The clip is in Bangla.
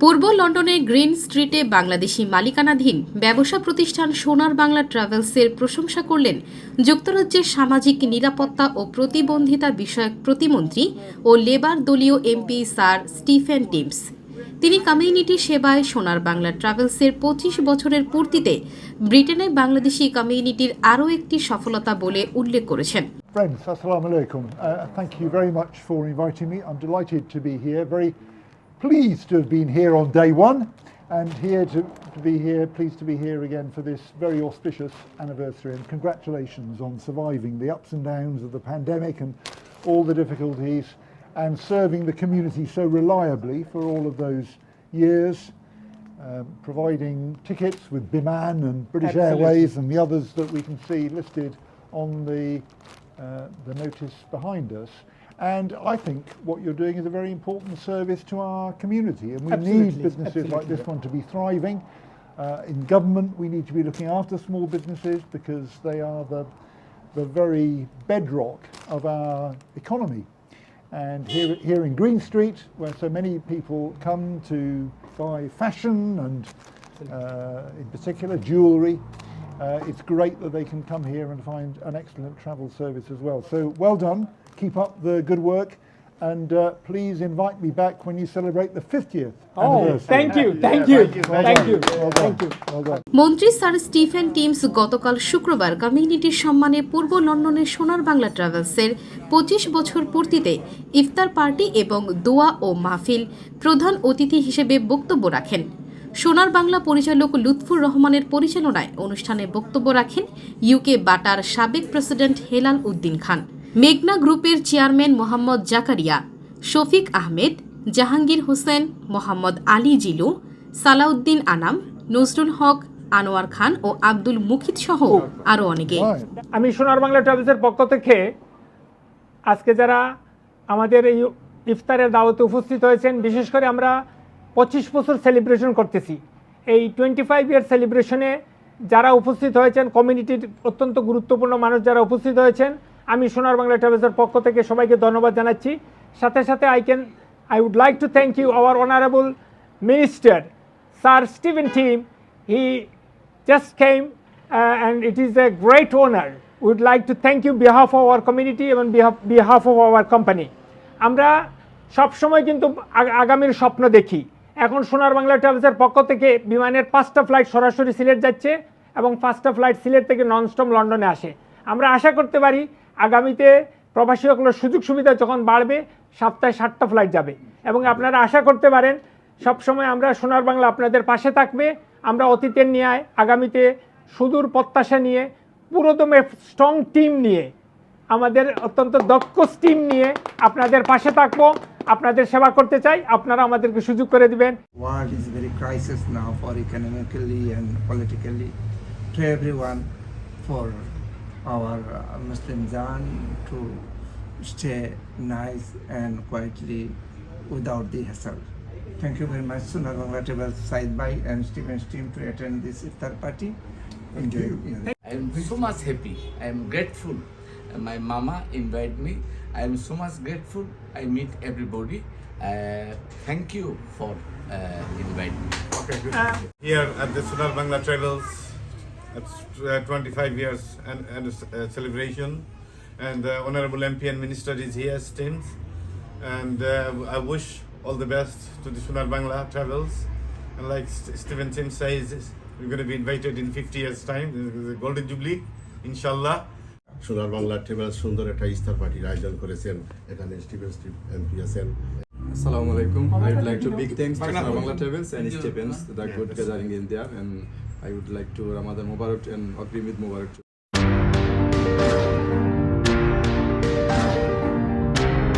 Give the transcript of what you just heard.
পূর্ব লন্ডনের গ্রিন স্ট্রিটে বাংলাদেশি মালিকানাধীন ব্যবসা প্রতিষ্ঠান সোনার বাংলা ট্রাভেলসের প্রশংসা করলেন যুক্তরাজ্যের সামাজিক নিরাপত্তা ও প্রতিবন্ধিতা বিষয়ক প্রতিমন্ত্রী ও লেবার দলীয় এমপি স্যার স্টিফেন টিমস। তিনি কমিউনিটি সেবায় সোনার বাংলা ট্রাভেলসের পঁচিশ বছরের পূর্তিতে ব্রিটেনে বাংলাদেশি কমিউনিটির আরও একটি সফলতা বলে উল্লেখ করেছেন Friends, Assalamu alaikum. Uh, thank you very much for inviting me. I'm delighted to be here. Very pleased to have been here on day one and here to, to be here, pleased to be here again for this very auspicious anniversary. And congratulations on surviving the ups and downs of the pandemic and all the difficulties and serving the community so reliably for all of those years. Um, providing tickets with Biman and British Absolutely. Airways and the others that we can see listed on the uh, the notice behind us. And I think what you're doing is a very important service to our community, and we Absolutely, need businesses like this one to be thriving. Uh, in government, we need to be looking after small businesses because they are the the very bedrock of our economy. And here, here in Green Street, where so many people come to buy fashion and, uh, in particular, jewellery, uh, it's great that they can come here and find an excellent travel service as well. So well done, keep up the good work, and uh, please invite me back when you celebrate the 50th Oh, thank you, thank you, thank you, thank you. মন্ত্রী স্যার স্টিফেন টিমস গতকাল শুক্রবার কমিউনিটির সম্মানে পূর্ব লন্ডনের সোনার বাংলা ট্রাভেলসের পঁচিশ বছর পূর্তিতে ইফতার পার্টি এবং দোয়া ও মাহফিল প্রধান অতিথি হিসেবে বক্তব্য রাখেন। সোনার বাংলা পরিচালক লুৎফুর রহমানের পরিচালনায় অনুষ্ঠানে বক্তব্য রাখেন ইউকে বাটার সাবেক প্রেসিডেন্ট হেলাল উদ্দিন খান। মেঘনা গ্রুপের চেয়ারম্যান মোহাম্মদ জাকারিয়া, শফিক আহমেদ, জাহাঙ্গীর হোসেন, মোহাম্মদ আলী জিলু, সালাউদ্দিন আনাম, নজরুল হক, আনোয়ার খান ও আব্দুল মুখিত সহ আরও অনেকে। আমি সোনার বাংলা ট্রাভেলসের পক্ষ থেকে আজকে যারা আমাদের এই ইফতারের দাওয়াতে উপস্থিত হয়েছেন, বিশেষ করে আমরা পঁচিশ বছর সেলিব্রেশন করতেছি। এই টোয়েন্টি ফাইভ ইয়ার সেলিব্রেশনে যারা উপস্থিত হয়েছেন কমিউনিটির অত্যন্ত গুরুত্বপূর্ণ মানুষ যারা উপস্থিত হয়েছেন আমি সোনার বাংলা ট্রাভেলসের পক্ষ থেকে সবাইকে ধন্যবাদ জানাচ্ছি সাথে সাথে I can I would like to thank you our honourable minister sir Steven Tim he just came and it is is great honour honor. Like to thank you behalf you our community এবং বিহাফ of our company. আমরা সবসময় কিন্তু আগামীর স্বপ্ন দেখি এখন সোনার বাংলা ট্রাভেলসের পক্ষ থেকে বিমানের পাঁচটা ফ্লাইট সরাসরি সিলেট যাচ্ছে এবং পাঁচটা ফ্লাইট সিলেট থেকে ননস্টপ লন্ডনে আসে আমরা আশা করতে পারি আগামীতে প্রবাসী সকলের সুযোগ সুবিধা যখন বাড়বে, সপ্তাহে ষাটটা ফ্লাইট যাবে। এবং আপনারা আশা করতে পারেন, সবসময় আমরা সোনার বাংলা আপনাদের পাশে থাকবে। আমরা অতীতের ন্যায়, আগামীতে সুদূর প্রত্যাশা নিয়ে, পুরোদমে স্ট্রং টিম নিয়ে, আমাদের অত্যন্ত দক্ষ টিম নিয়ে আপনাদের পাশে থাকব। আপনাদের সেবা করতে চাই, আপনারা আমাদেরকে সুযোগ করে দিবেন। Is very crisis now for economically and politically to everyone for our uh, Muslim Jan to stay nice and quietly without the hassle. Thank you very much, Sunar Bangla Table Said Bhai and Stephen's team to attend this iftar party. Enjoy. Yeah. I am so much happy. I am grateful. Uh, My mama invite me. I am so much grateful. I meet everybody. Uh, thank you for uh, inviting me. here at the Sunar Bangla Travels It's uh, 25 years and, and uh, celebration, and the Honorable MP and Minister is here, Stims, and uh, I wish all the best to the Sunar Bangla Travels. And like St- Stephen Tim says, we're going to be invited in 50 years' time, the Golden Jubilee, inshallah. সোনার বাংলা ট্রেভেলস সুন্দর একটা ইস্তার পার্টির আয়োজন করেছেন এখানে স্টিভেন স্টিভ এমপি আছেন Assalamu alaikum. I would like to big thanks to Sana Bangla Travels and Stevens, the good gathering in there, and I would like to Ramadan Mubarak and Agrimid Mubarak. to